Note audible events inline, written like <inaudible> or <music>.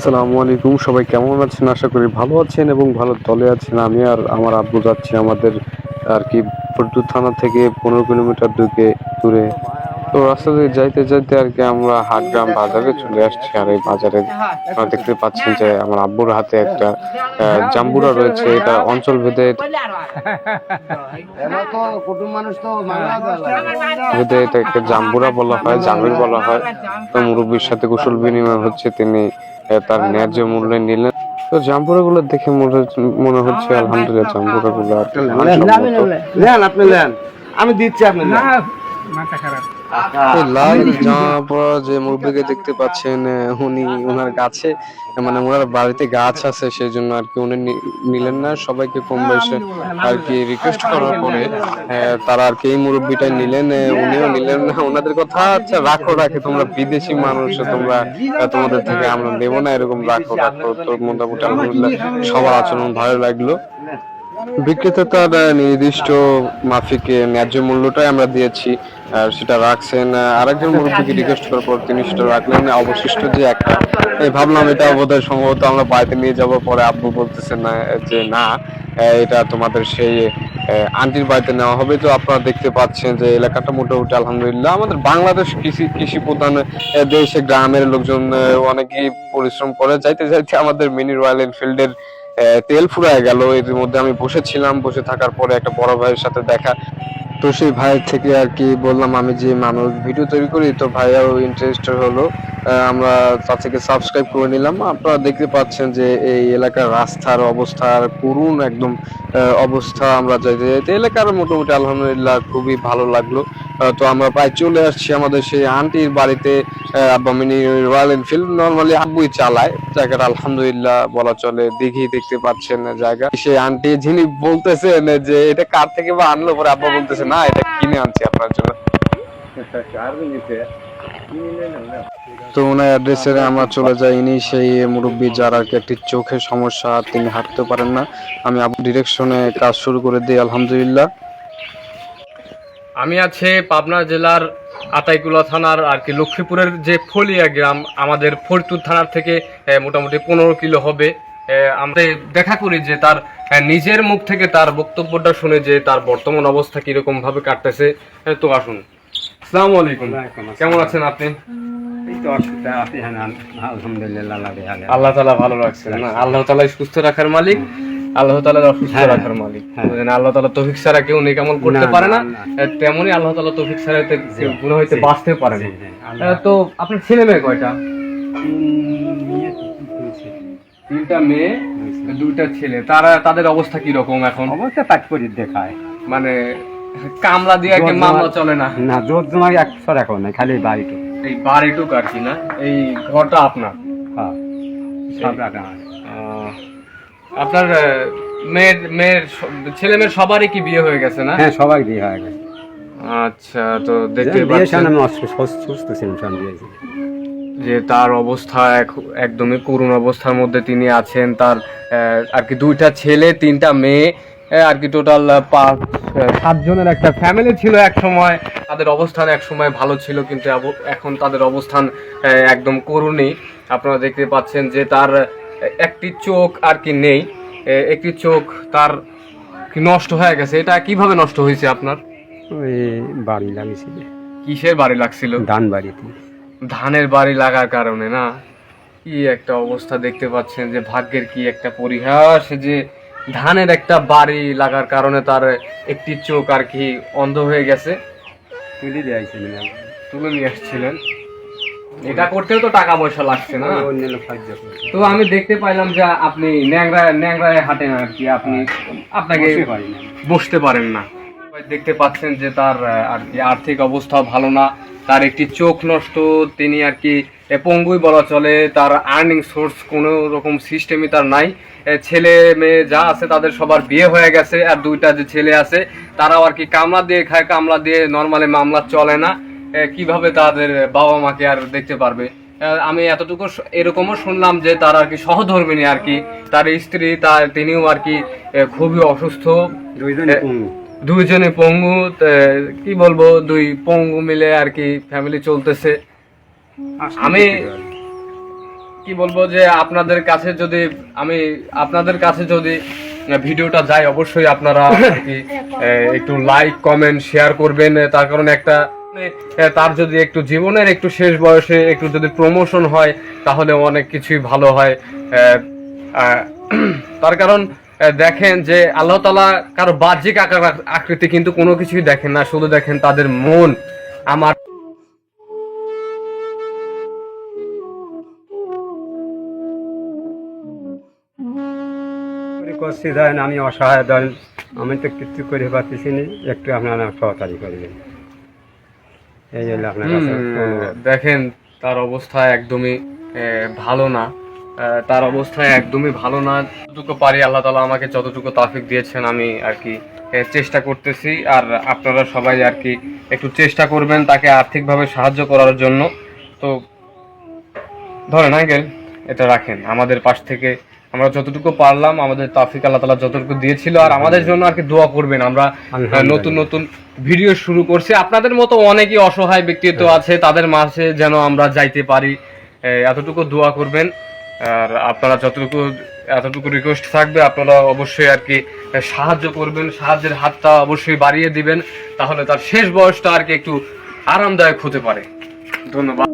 আসসালামু আলাইকুম, সবাই কেমন আছেন? আশা করি ভালো আছেন এবং ভালো দলে আছেন। আমি আর আমার আব্বু যাচ্ছি আমাদের, আর কি, ফরিদপুর থানা থেকে পনেরো কিলোমিটার দূরে দূরে। তো রাস্তা দিয়ে যাইতে যাইতে আর কি আমরা হাটগ্রাম বাজারে চলে আসছি, আর এই বাজারে দেখতে পাচ্ছেন যে আমার আব্বুর হাতে একটা জাম্বুরা রয়েছে। এটা অঞ্চল ভেদে ভেদে এটাকে জাম্বুরা বলা হয়, জামির বলা হয়। তো মুরব্বীর সাথে কুশল বিনিময় হচ্ছে, তিনি তার ন্যায্য মূল্য নিলেন। তো জাম্বুরা গুলো দেখে মনে হচ্ছে- মনে হচ্ছে আলহামদুলিল্লাহ জাম্বুরা গুলো আর নেন আপনি নেন। আমি দিচ্ছি আপনি মাথা এই লাল জামা পরা যে মুরব্বীকে দেখতে পাচ্ছেন উনি ওনার গাছে মানে ওনার বাড়িতে গাছ আছে সেই জন্য আর কি উনি নিলেন না। সবাইকে কম বয়সে আর কি রিকোয়েস্ট করার পরে তারা আর কি এই মুরব্বীটাই নিলেন উনিও নিলেন না। ওনাদের কথা আচ্ছা রাখো রাখে তোমরা বিদেশি মানুষ তোমরা তোমাদের থেকে আমরা নেব না এরকম রাখো রাখো। তো মোটামুটি আলহামদুলিল্লাহ সবার আচরণ ভালো লাগল। বিক্রেতা তার নির্দিষ্ট মাফিকে ন্যায্য মূল্যটাই আমরা দিয়েছি। আর সেটা রাখছেন আরেকজন মুরব্বীকে রিকোয়েস্ট করার পর তিনি সেটা রাখলেন। অবশিষ্ট যে একটা এই ভাবলাম এটা বোধহয় সম্ভবত আমরা বাড়িতে নিয়ে যাব পরে আব্বু বলতেছেন না যে না এটা তোমাদের সেই আন্টির বাড়িতে নেওয়া হবে। তো আপনারা দেখতে পাচ্ছেন যে এলাকাটা মোটামুটি আলহামদুলিল্লাহ আমাদের বাংলাদেশ কৃষি কৃষি প্রধান দেশে গ্রামের লোকজন অনেকেই পরিশ্রম করে। যাইতে যাইতে আমাদের মিনি রয়্যাল এনফিল্ডের আহ, তেল ফুরায় গেল। এর মধ্যে আমি বসেছিলাম। বসে থাকার পরে একটা বড় ভাইয়ের সাথে দেখা তো সেই ভাইয়ের থেকে আর কি বললাম আমি যে মানুষ ভিডিও তৈরি করি, তো ভাইয়াও ইন্টারেস্টেড হলো। আমরা থেকে সাবস্ক্রাইব করে নিলাম। আপনারা দেখতে পাচ্ছেন যে এই এলাকার রাস্তার অবস্থার করুণ একদম অবস্থা আমরা যাইতে যাইতে। এলাকার মোটামুটি আলহামদুলিল্লাহ খুবই ভালো লাগল। তো আমরা প্রায় চলে আসছি আমাদের সেই আন্টির বাড়িতে আহ, আব্বা মিনি রয়্যাল এনফিল্ড নর্মালি আব্বুই চালায়। জায়গাটা আলহামদুলিল্লাহ বলা চলে। দিঘি দেখতে পাচ্ছেন জায়গা। সেই আন্টি যিনি বলতেছেন যে এটা কার থেকে বা আনলো? পরে আব্বা বলতেছে না এটা কিনে আনছি আপনার জন্য। তো ওনার অ্যাড্রেসে আমরা চলে যাই ইনি সেই মুরব্বী যার আর কি একটি চোখের সমস্যা, তিনি হাঁটতে পারেন না। আমি ডিরেকশনে কাজ শুরু করে দিই, আলহামদুলিল্লাহ। আমি আছে পাবনা জেলার আতাইকুলা থানার, আর কি লক্ষ্মীপুরের যে ফলিয়া গ্রাম, আমাদের ফরিদপুর থানার থেকে মোটামুটি পনেরো কিলো হবে। আমরা দেখা করি যে তার নিজের মুখ থেকে তার বক্তব্যটা শুনে যে তার বর্তমান অবস্থা কীরকম ভাবে কাটতেছে তো আসুন। আসসালামু আলাইকুম। কেমন আছেন আপনি? আল্লাহ তালা ভালো রাখছেন না আল্লাহ তালা সুস্থ রাখার মালিক আল্লাহ তালা অসুস্থ রাখার মালিক। আল্লাহ তালা তৌফিক ছাড়া কেউ নেই কেমন করতে পারে না। তেমনই আল্লাহ তালা তৌফিক ছাড়া কেউ হইতে বাঁচতে পারে না। তো আপনার ছেলে মেয়ে কয়টা? তিনটা মেয়ে দুইটা ছেলে। তারা তাদের অবস্থা কি রকম এখন? অবশ্যই পাঠ করে দেখায়। মানে কামলা দিয়ে কি মামলা চলে না। না জোর জমা একশো রাখো না খালি বাড়িটু এই বাড়িটুক আর কি না? এই ঘরটা আপনার? হ্যাঁ। আপনার মেয়ের মেয়ের ছেলে মেয়ের সবারই কি বিয়ে হয়ে গেছে না? হ্যাঁ সবাই বিয়ে হয়ে গেছে। আচ্ছা তো দেখতে পাচ্ছেন। আমি সুস্থ ছিলাম যে তার অবস্থা এক- একদমই করুণ অবস্থার মধ্যে তিনি আছেন। তার আর কি দুইটা ছেলে তিনটা মেয়ে আর কি টোটাল পাঁচ সাতজনের একটা ফ্যামিলি ছিল এক সময়। তাদের অবস্থান এক সময় ভালো ছিল কিন্তু এখন তাদের অবস্থান একদম করুণই আপনারা দেখতে পাচ্ছেন যে তার একটি চোখ আর কি নেই। একটি চোখ তার কি নষ্ট হয়ে গেছে? এটা কীভাবে নষ্ট হয়েছে আপনার? ওই বাড়ি লাগিয়েছিল কিসের বাড়ি লাগছিল? ধান বাড়িতে। ধানের বাড়ি লাগার কারণে না? কি একটা অবস্থা দেখতে পাচ্ছেন যে ভাগ্যের কি একটা পরিহাস যে ধানের একটা বাড়ি লাগার কারণে তার একটি চোখ আর কি অন্ধ হয়ে গেছে। তুলে দিয়েছিল তুলে নিয়ে আসছিলেন। এটা করতেও তো টাকা পয়সা লাগছে না? তো আমি দেখতে পাইলাম যে আপনি ন্যাংরায় ন্যাংরায় হাঁটেন আর কি। আপনি আপনাকে বসতে পারেন না। দেখতে পাচ্ছেন যে তার আর কি আর্থিক অবস্থা ভালো না। তার একটি চোখ নষ্ট তিনি আর কি পঙ্গুই বলা চলে তার আর্নিং সোর্স কোনো রকম সিস্টেমই তার নাই। ছেলে মেয়ে যা আছে তাদের সবার বিয়ে হয়ে গেছে আর দুইটা যে ছেলে আছে তারাও আর কি কামলা দিয়ে খায় কামলা দিয়ে নর্মালি মামলা চলে না। কীভাবে তাদের বাবা মাকে আর দেখতে পারবে? আমি এতটুকু এরকমও শুনলাম যে তার আর কি সহধর্মিনী আর কি। তার স্ত্রী তার তিনিও আর কি খুবই অসুস্থ। দুইজনে পঙ্গু। কি বলব দুই পঙ্গু মিলে আর কি ফ্যামিলি চলতেছে। আমি কি বলব যে আপনাদের কাছে যদি আমি আপনাদের কাছে যদি ভিডিওটা যায় অবশ্যই আপনারা <laughs> একটু লাইক কমেন্ট শেয়ার করবেন। তার কারণ একটা মানে, তার যদি একটু জীবনের একটু শেষ বয়সে একটু যদি প্রমোশন হয় তাহলে অনেক কিছুই ভালো হয়। <clears throat> তার কারণ দেখেন যে আল্লাহ তালা কারও বাহ্যিক আকার আকৃতি কিন্তু কোনো কিছুই দেখেন না। শুধু দেখেন তাদের মন। আমার করছি ধরেন আমি অসহায় ধরেন আমি তো কিছু করে পারতেছি না একটু আপনারা সহকারী করবেন। এই হলো আপনার কাছে অনুরোধ। দেখেন তার অবস্থা একদমই এ, ভালো না। তার অবস্থা একদমই ভালো না। যতটুকু পারি আল্লাহ তালা আমাকে যতটুকু তাফিক দিয়েছেন আমি আর কি এ, চেষ্টা করতেছি। আর আপনারা সবাই আর কি একটু চেষ্টা করবেন তাকে আর্থিকভাবে সাহায্য করার জন্য। তো ধরেন আঙ্কেল এটা রাখেন। আমাদের পাশ থেকে আমরা যতটুকু পারলাম আমাদের তাফিক আল্লাহ তালা যতটুকু দিয়েছিল আর আমাদের জন্য আর কি দোয়া করবেন। আমরা নতুন নতুন ভিডিও শুরু করছি। আপনাদের মতো অনেকই অসহায় ব্যক্তিত্ব আছে তাদের মাঝে যেন আমরা যাইতে পারি। এতটুকু দোয়া করবেন আর আপনারা যতটুকু এতটুকু রিকোয়েস্ট থাকবে আপনারা অবশ্যই আর কি সাহায্য করবেন। সাহায্যের হাতটা অবশ্যই বাড়িয়ে দিবেন তাহলে তার শেষ বয়সটা আর কি একটু আরামদায়ক হতে পারে। ধন্যবাদ।